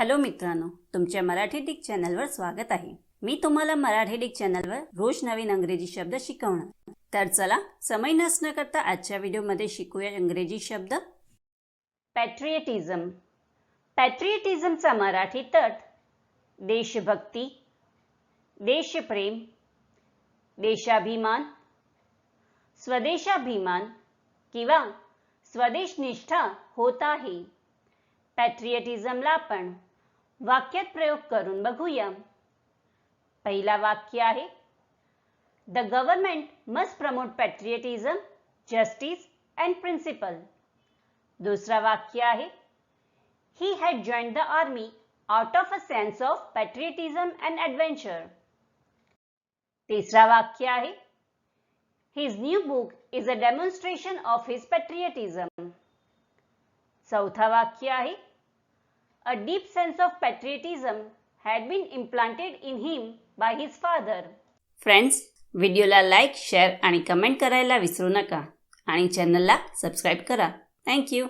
Hello मित्रांनो तुमच्या Marathi Dick चॅनलवर स्वागत आहे. मी तुम्हाला मराठी डिक चॅनलवर रोज नवीन अंग्रेजी शब्द शिकवणार. तर चला समय नसणं करता आजच्या व्हिडिओमध्ये शिकूया इंग्रजी शब्द. पॅट्रियटिझम. पॅट्रियटिझमचा मराठी तट देशभक्ती देशप्रेम देशाभिमान स्वदेशाभिमान किंवा स्वदेशनिष्ठा होत आहे. पॅट्रियटिझमला आपण वाक्यात प्रयोग करून बघूया. पहिला वाक्य आहे the government must promote patriotism justice and principle दुसरा वाक्य आहे he had join the army out of a sense of patriotism and adventure तिसरा वाक्य आहे his new book is a demonstration of his patriotism चौथा वाक्य आहे a deep sense of patriotism had been implanted in him by his father friends व्हिडिओला like share आणि comment करायला विसरू नका. आणि चॅनलला सबस्क्राईब करा. थँक्यू